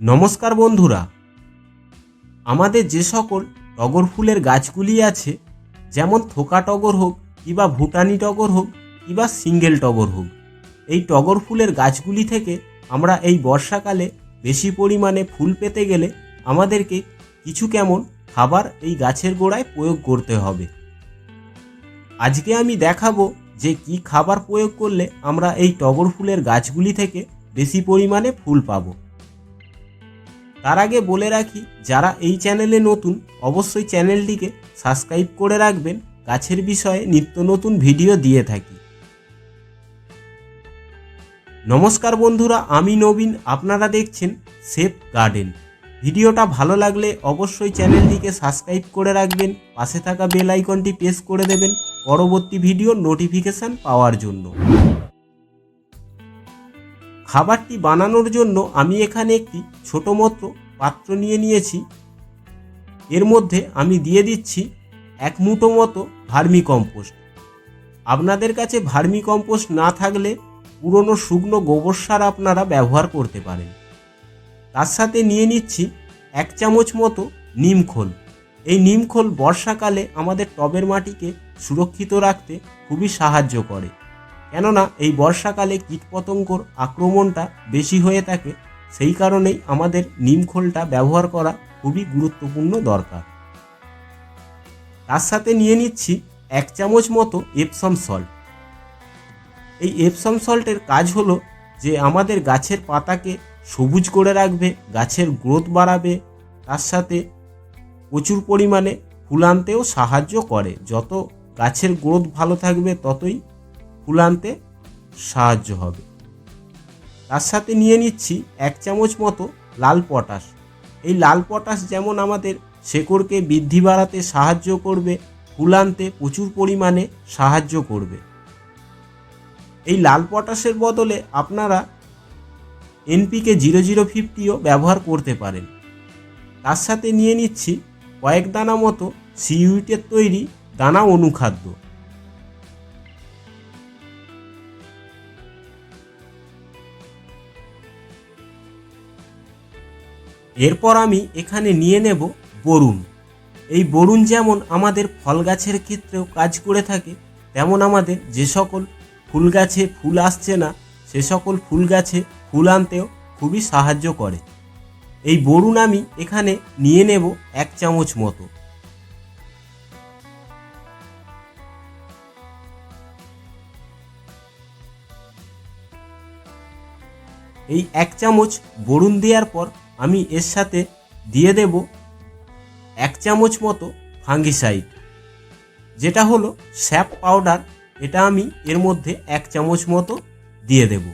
নমস্কার বন্ধুরা। আমাদের যে সকল টগর ফুলের গাছগুলি আছে, যেমন থোকা টগর হোক, কিবা ভুটানি টগর হোক, কিবা সিঙ্গেল টগর হোক, এই টগর ফুলের গাছগুলি থেকে আমরা এই বর্ষাকালে বেশি পরিমাণে ফুল পেতে গেলে আমাদেরকে কিছু কেমন খাবার এই গাছের গোড়ায় প্রয়োগ করতে হবে। আজকে আমি দেখাবো যে কি খাবার প্রয়োগ করলে আমরা এই টগর ফুলের গাছগুলি থেকে বেশি পরিমাণে ফুল পাবো। তার আগে বলে রাখি, যারা এই চ্যানেলে নতুন, অবশ্যই চ্যানেলটিকে সাবস্ক্রাইব করে রাখবেন। গাছের বিষয়ে নিত্য নতুন ভিডিও দিয়ে থাকি। নমস্কার বন্ধুরা, আমি নবীন। আপনারা দেখছেন সেফ গার্ডেন ভিডিওটা ভালো লাগলে অবশ্যই চ্যানেলটিকে সাবস্ক্রাইব করে রাখবেন। পাশে থাকা বেল আইকনটি প্রেস করে দেবেন। পরবর্তী ভিডিওর নোটিফিকেশান পাওয়ার জন্য। খাবারটি বানানোর জন্য আমি এখানে একটি ছোট মতো পাত্র নিয়ে নিয়েছি। এর মধ্যে আমি দিয়ে দিচ্ছি এক মুঠো মতো ভার্মি কম্পোস্ট। আপনাদের কাছে ভার্মি কম্পোস্ট না থাকলে পুরনো শুকনো গোবর সার আপনারা ব্যবহার করতে পারেন। তার সাথে নিয়ে নিচ্ছি এক চামচ মতো নিমখোল এই নিমখোল বর্ষাকালে আমাদের টবের মাটিকে সুরক্ষিত রাখতে খুবই সাহায্য করে। কেননা এই বর্ষাকালে কীটপতঙ্গর আক্রমণটা বেশি হয়ে থাকে, সেই কারণেই আমাদের নিমখোলটা ব্যবহার করা খুবই গুরুত্বপূর্ণ দরকার। তার সাথে নিয়ে নিচ্ছি এক চামচ মতো এপসম সল্ট এই এপসম সল্টের কাজ হলো যে আমাদের গাছের পাতাকে সবুজ করে রাখবে, গাছের গ্রোথ বাড়াবে, তার সাথে প্রচুর পরিমাণে ফুল আনতেও সাহায্য করে। যত গাছের গ্রোথ ভালো থাকবে, ততই ফুল আনতে সাহায্য হবে। তার সাথে নিয়ে নিচ্ছি এক চামচ মতো লাল পটাশ। এই লাল পটাশ যেমন আমাদের শেকড়কে বৃদ্ধি বাড়াতে সাহায্য করবে ফুল আনতে প্রচুর পরিমাণে সাহায্য করবে। এই লাল পটাশের বদলে আপনারা এনপিকে জিরো জিরো ফিফটিও ব্যবহার করতে পারেন। তার সাথে নিয়ে নিচ্ছি কয়েক দানা মতো সিউইটের তৈরি দানা অনুখাদ্য। এরপর আমি এখানে নিয়ে নেব বরুণ। এই বরুণ যেমন আমাদের ফল গাছের ক্ষেত্রেও কাজ করে থাকে, তেমন আমাদের যে সকল ফুল গাছে ফুল আসছে না, সে সকল ফুল গাছে ফুল আনতেও খুবই সাহায্য করে। এই বরুণ আমি এখানে নিয়ে নেব এক চামচ মতো। এই এক চামচ বরুণ দেওয়ার পর আমি এর সাথে দিয়ে দেব এক চামচ মতো ফাঙ্গিসাইড, যেটা হলো স্যাপ পাউডার। এটা আমি এর মধ্যে এক চামচ মতো দিয়ে দেব।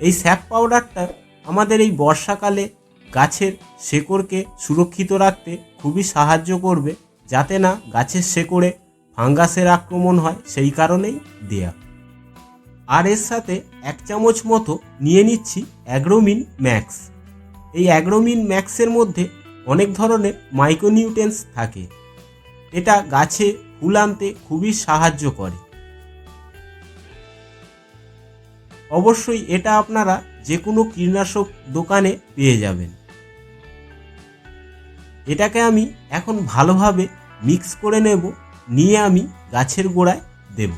এই স্যাপ পাউডারটা আমাদের এই বর্ষাকালে গাছের শেকড়কে সুরক্ষিত রাখতে খুবই সাহায্য করবে, যাতে না গাছের শেকড়ে ফাঙ্গাসের আক্রমণ হয়, সেই কারণেই দেয়া। আর এর সাথে এক চামচ মতো নিয়ে নিচ্ছি অ্যাগ্রোমিন ম্যাক্স। এই অ্যাগ্রোমিন ম্যাক্সের মধ্যে অনেক ধরনের মাইক্রোনিউট্রেন্স থাকে। এটা গাছে ফুল আনতে খুবই সাহায্য করে। অবশ্যই এটা আপনারা যে কোনো কীটনাশক দোকানে পেয়ে যাবেন। এটাকে আমি এখন ভালোভাবে মিক্স করে নেব, নিয়ে আমি গাছের গোড়ায় দেব।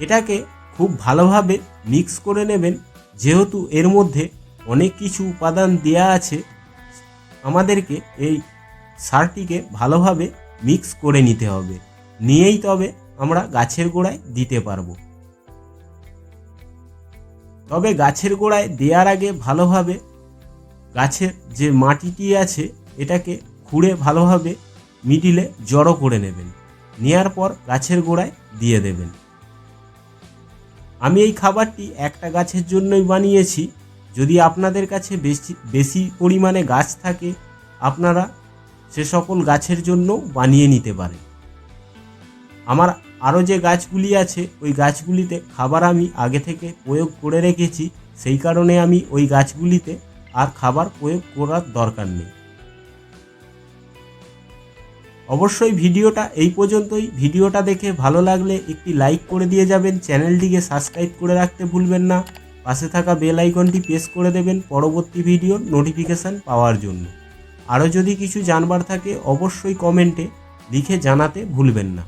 এটাকে খুব ভালোভাবে মিক্স করে নেবেন। যেহেতু এর মধ্যে অনেক কিছু উপাদান দেয়া আছে, আমাদেরকে এই সারটিকে ভালোভাবে মিক্স করে নিতে হবে। নিয়েই তবে আমরা গাছের গোড়ায় দিতে পারব। তবে গাছের গোড়ায় দেওয়ার আগে ভালোভাবে গাছের যে মাটিটি আছে, এটাকে খুঁড়ে ভালোভাবে মিডিলে জড়ো করে নেবেন। নেওয়ার পর গাছের গোড়ায় দিয়ে দেবেন। আমি এই খাবারটি একটা গাছের জন্যই বানিয়েছি। যদি আপনাদের কাছে বেশি বেশি পরিমাণে গাছ থাকে, আপনারা সে সকল গাছের জন্য বানিয়ে নিতে পারেন। আমার আরও যে গাছগুলি আছে, ওই গাছগুলিতে খাবার আমি আগে থেকে প্রয়োগ করে রেখেছি। সেই কারণে আমি ওই গাছগুলিতে আর খাবার প্রয়োগ করার দরকার নেই। অবশ্যই ভিডিওটা এই পর্যন্তই। ভিডিওটা দেখে ভালো লাগলে একটি লাইক করে দিয়ে যাবেন। চ্যানেলটিকে সাবস্ক্রাইব করে রাখতে ভুলবেন না। পাশে থাকা বেল আইকনটি প্রেস করে দেবেন পরবর্তী ভিডিওর নোটিফিকেশান পাওয়ার জন্য। আরও যদি কিছু জানবার থাকে, অবশ্যই কমেন্টে লিখে জানাতে ভুলবেন না।